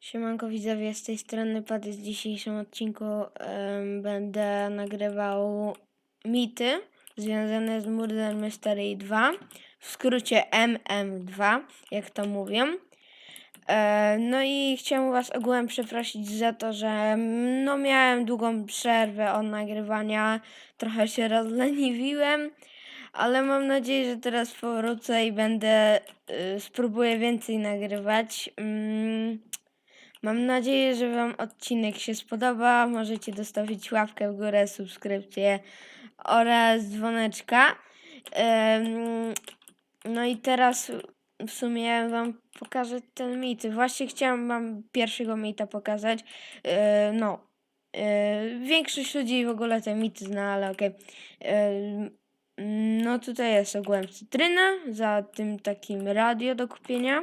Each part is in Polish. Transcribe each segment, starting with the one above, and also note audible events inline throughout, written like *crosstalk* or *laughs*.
Siemanko widzowie, z tej strony Pady. W dzisiejszym odcinku będę nagrywał mity związane z Murder Mystery 2, w skrócie MM2, jak to mówią. E, no i chciałem was ogółem przeprosić za to, że mm, no miałem długą przerwę od nagrywania, trochę się rozleniwiłem, ale mam nadzieję, że teraz powrócę i będę, y, spróbuję więcej nagrywać. Mm, Mam nadzieję, że Wam odcinek się spodoba. Możecie dostawić łapkę w górę, subskrypcję oraz dzwoneczka. No i teraz w sumie Wam pokażę ten mit. Właśnie chciałam Wam pierwszego mita pokazać. E, No, e, większość ludzi w ogóle te mity zna, ale okej. Em, No tutaj jest ogółem cytryna, za tym takim radio do kupienia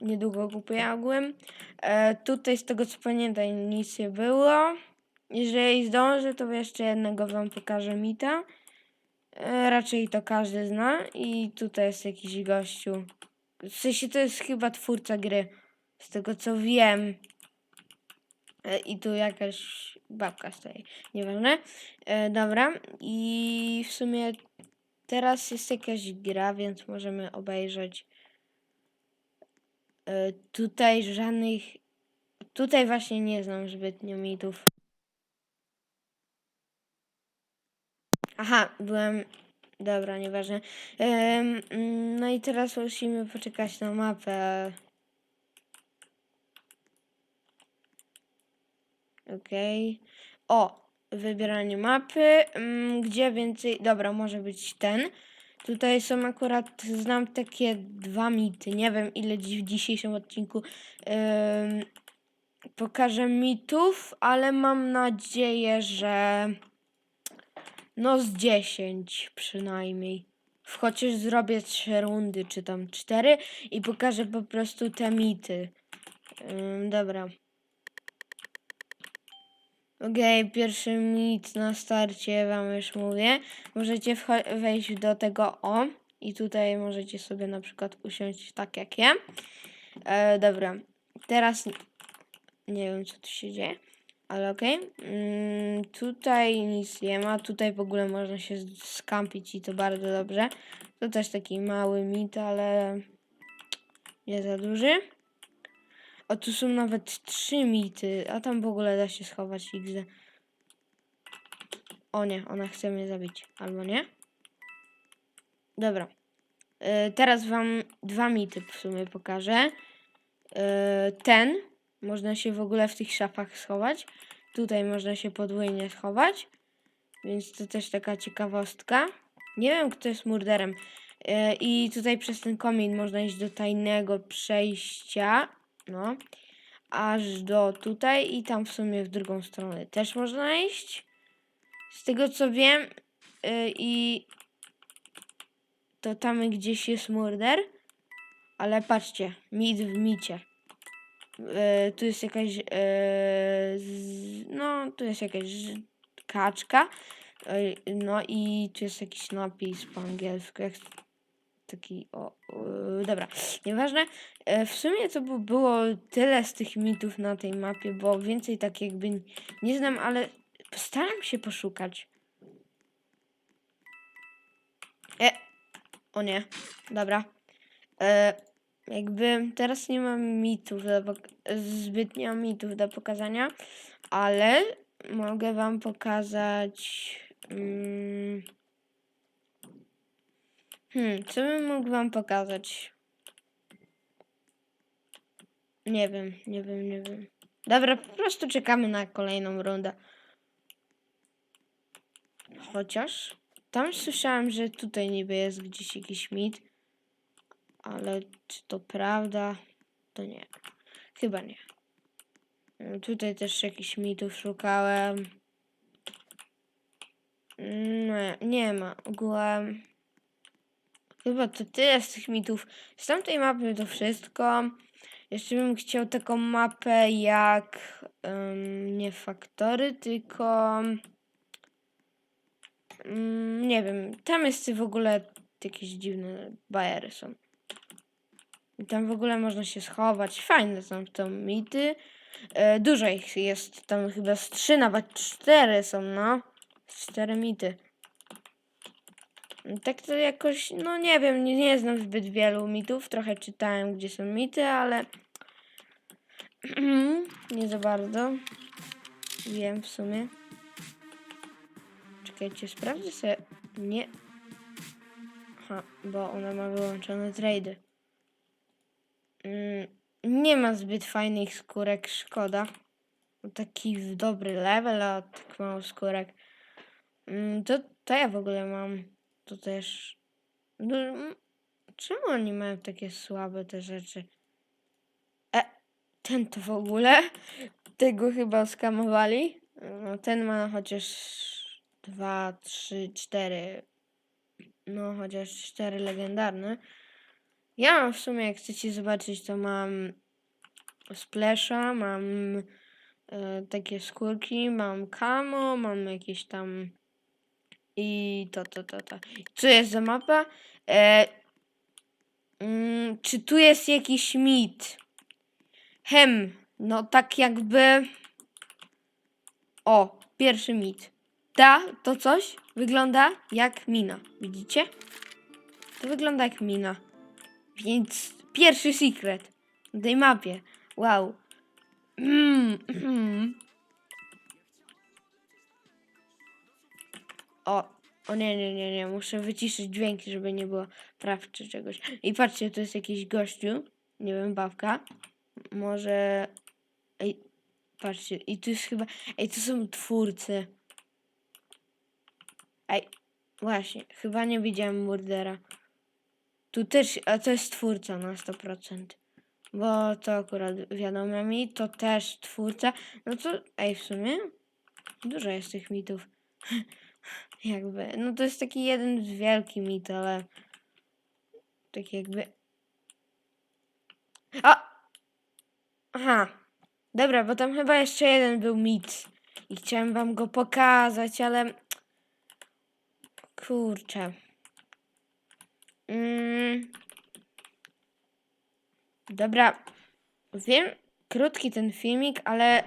niedługo kupuję ogółem. E, tutaj z tego co pamiętam nic nie było. Jeżeli zdążę, to jeszcze jednego wam pokażę mita. E, raczej to każdy zna. I tutaj jest jakiś gościu. W sensie to jest chyba twórca gry. Z tego co wiem. E, I tu jakaś babka stoi. Nieważne. E, dobra. I w sumie teraz jest jakaś gra, więc możemy obejrzeć. E, Tutaj żadnych. Tutaj właśnie nie znam zbytnio mitów. Aha, byłem. Dobra, nieważne. Mm, no i teraz musimy poczekać na mapę. Okej. O, wybieranie mapy. Mm, Gdzie więcej. Dobra, może być ten. Tutaj są akurat, znam takie dwa mity. Nie wiem, ile dziś w dzisiejszym odcinku pokażę mitów, ale mam nadzieję, że no z 10 przynajmniej. Chociaż zrobię trzy rundy, czy tam cztery i pokażę po prostu te mity. Dobra. Okej, pierwszy mit na starcie wam już mówię. Możecie wejść do tego o i tutaj możecie sobie na przykład usiąść tak jak ja. E, dobra, teraz nie wiem co tu się dzieje, ale okej. Mm, tutaj nic nie ma, tutaj w ogóle można się skampić i to bardzo dobrze. To też taki mały mit, ale nie za duży. O, tu są nawet trzy mity, a tam w ogóle da się schować XD. O nie, ona chce mnie zabić, albo nie? Dobra. E, teraz wam dwa mity w sumie pokażę. E, ten, można się w ogóle w tych szafach schować. Tutaj można się podwójnie schować. Więc to też taka ciekawostka. Nie wiem, kto jest murderem. E, I tutaj przez ten komin można iść do tajnego przejścia. No. Aż do tutaj i tam w sumie w drugą stronę też można iść. Z tego co wiem. y, I to tam gdzieś jest murder. Ale patrzcie, mit w micie. E, tu jest jakaś. E, z, no, tu jest jakaś kaczka. E, no i tu jest jakiś napis po angielsku. Jak taki. O, e, dobra, nieważne. E, w sumie to by było tyle z tych mitów na tej mapie, bo więcej tak jakby nie znam, ale postaram się poszukać. E, o nie, dobra. E, jakby teraz nie mam mitów, do zbytnio mitów do pokazania, ale mogę wam pokazać. Mm, hmm, co bym mógł wam pokazać? Nie wiem, nie wiem, nie wiem. Dobra, po prostu czekamy na kolejną rundę. Chociaż tam słyszałem, że tutaj niby jest gdzieś jakiś mit. Ale czy to prawda? To nie. Chyba nie. Mm, Tutaj też jakichś mitów szukałem. Mm, Nie, nie ma. Ogółem. Chyba to tyle z tych mitów. Z tamtej mapy to wszystko. Jeszcze bym chciał taką mapę jak em, nie faktory, tylko mm, nie wiem. Tam jest w ogóle jakieś dziwne bajery są. I tam w ogóle można się schować. Fajne są to mity. E, dużo ich jest. Tam chyba z trzy, nawet cztery są, no. Cztery mity. Tak to jakoś, no nie wiem, nie, nie znam zbyt wielu mitów. Trochę czytałem, gdzie są mity, ale *clears throat* nie za bardzo. Wiem w sumie. Czekajcie, sprawdzę sobie. Nie. Aha, bo ona ma wyłączone trady. Mm, nie ma zbyt fajnych skórek, szkoda. Taki dobry level, a tak mało skórek. Mm, to, to ja w ogóle mam. To też. No, czemu oni mają takie słabe te rzeczy? E, ten to w ogóle? Tego chyba skamowali. No, ten ma chociaż dwa, trzy, cztery. No, chociaż cztery legendarne. Ja mam w sumie, jak chcecie zobaczyć, to mam splasha, mam e, takie skórki, mam camo, mam jakieś tam i to, to, to, to. Co jest za mapa? E, mm, czy tu jest jakiś mit? Hem, no tak jakby... O, pierwszy mit. Ta, to coś wygląda jak mina. Widzicie? To wygląda jak mina. Więc pierwszy secret na tej mapie. Wow. Mm. *clears throat* O, o nie, nie, nie, nie. Muszę wyciszyć dźwięki, żeby nie było praw czy czegoś. I patrzcie, to jest jakiś gościu. Nie wiem, babka. Może... Ej, patrzcie. I tu jest chyba... Ej, to są twórcy. Ej, właśnie. Chyba nie widziałem murdera. Tu też, a to jest twórca na 100%. Bo to akurat wiadomo mi, to też twórca. No to, ej, w sumie dużo jest tych mitów. *laughs* jakby, no to jest taki jeden wielki mit, ale taki jakby... A! Aha, dobra, bo tam chyba jeszcze jeden był mit i chciałem wam go pokazać, ale... Kurczę. Mm. Dobra, wiem, krótki ten filmik, ale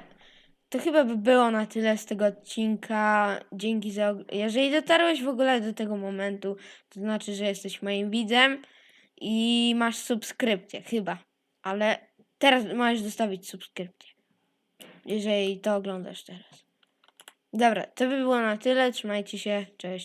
to chyba by było na tyle z tego odcinka. Dzięki za. Jeżeli dotarłeś w ogóle do tego momentu, to znaczy, że jesteś moim widzem i masz subskrypcję, chyba. Ale teraz możesz zostawić subskrypcję. Jeżeli to oglądasz teraz. Dobra, to by było na tyle. Trzymajcie się. Cześć.